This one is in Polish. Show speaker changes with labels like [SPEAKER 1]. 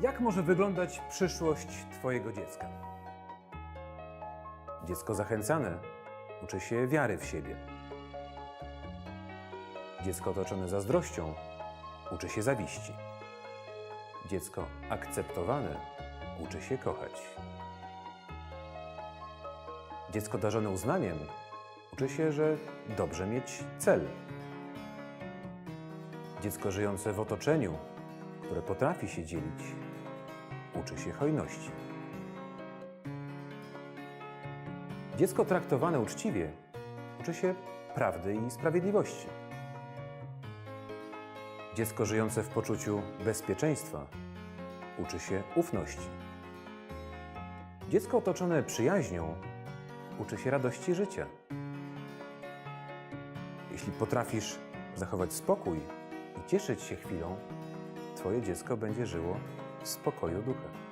[SPEAKER 1] Jak może wyglądać przyszłość Twojego dziecka? Dziecko zachęcane uczy się wiary w siebie. Dziecko otoczone zazdrością uczy się zawiści. Dziecko akceptowane uczy się kochać. Dziecko darzone uznaniem uczy się, że dobrze mieć cel. Dziecko żyjące w otoczeniu, które potrafi się dzielić, uczy się hojności. Dziecko traktowane uczciwie uczy się prawdy i sprawiedliwości. Dziecko żyjące w poczuciu bezpieczeństwa uczy się ufności. Dziecko otoczone przyjaźnią uczy się radości życia. Jeśli potrafisz zachować spokój i cieszyć się chwilą, Twoje dziecko będzie żyło w spokoju ducha.